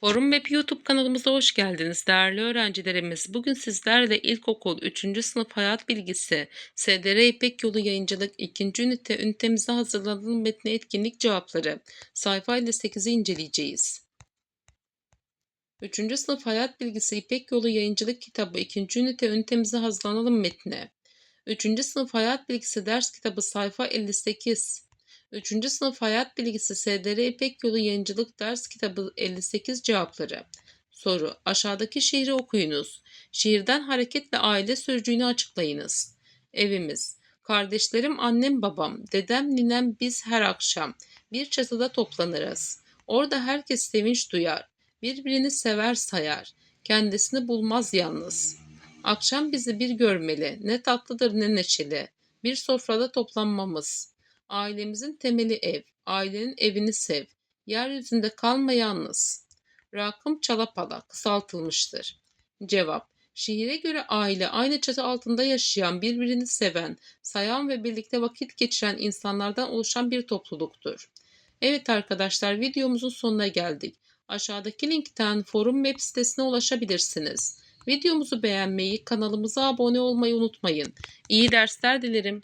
Forum Web YouTube kanalımıza hoş geldiniz değerli öğrencilerimiz. Bugün sizlerle ilkokul 3. sınıf hayat bilgisi SDR İpek Yolu Yayıncılık 2. ünite ünitemize hazırlanan metni etkinlik cevapları sayfa 58'i inceleyeceğiz. 3. sınıf hayat bilgisi İpek Yolu Yayıncılık kitabı 2. ünite ünitemize hazırlanalım metni. 3. sınıf hayat bilgisi ders kitabı sayfa 58. 3. sınıf hayat bilgisi SDR İpek Yolu Yayıncılık Ders Kitabı 58 cevapları. Soru. Aşağıdaki şiiri okuyunuz. Şiirden hareketle aile sözcüğünü açıklayınız. Evimiz. Kardeşlerim, annem, babam, dedem, ninem biz her akşam bir çatıda toplanırız. Orada herkes sevinç duyar. Birbirini sever sayar. Kendisini bulmaz yalnız. Akşam bizi bir görmeli. Ne tatlıdır ne neşeli. Bir sofrada toplanmamız. Ailemizin temeli ev. Ailenin evini sev. Yeryüzünde kalma yalnız. Rakım Çalapala kısaltılmıştır. Cevap. Şiire göre aile aynı çatı altında yaşayan, birbirini seven, sayan ve birlikte vakit geçiren insanlardan oluşan bir topluluktur. Evet arkadaşlar videomuzun sonuna geldik. Aşağıdaki linkten forum web sitesine ulaşabilirsiniz. Videomuzu beğenmeyi, kanalımıza abone olmayı unutmayın. İyi dersler dilerim.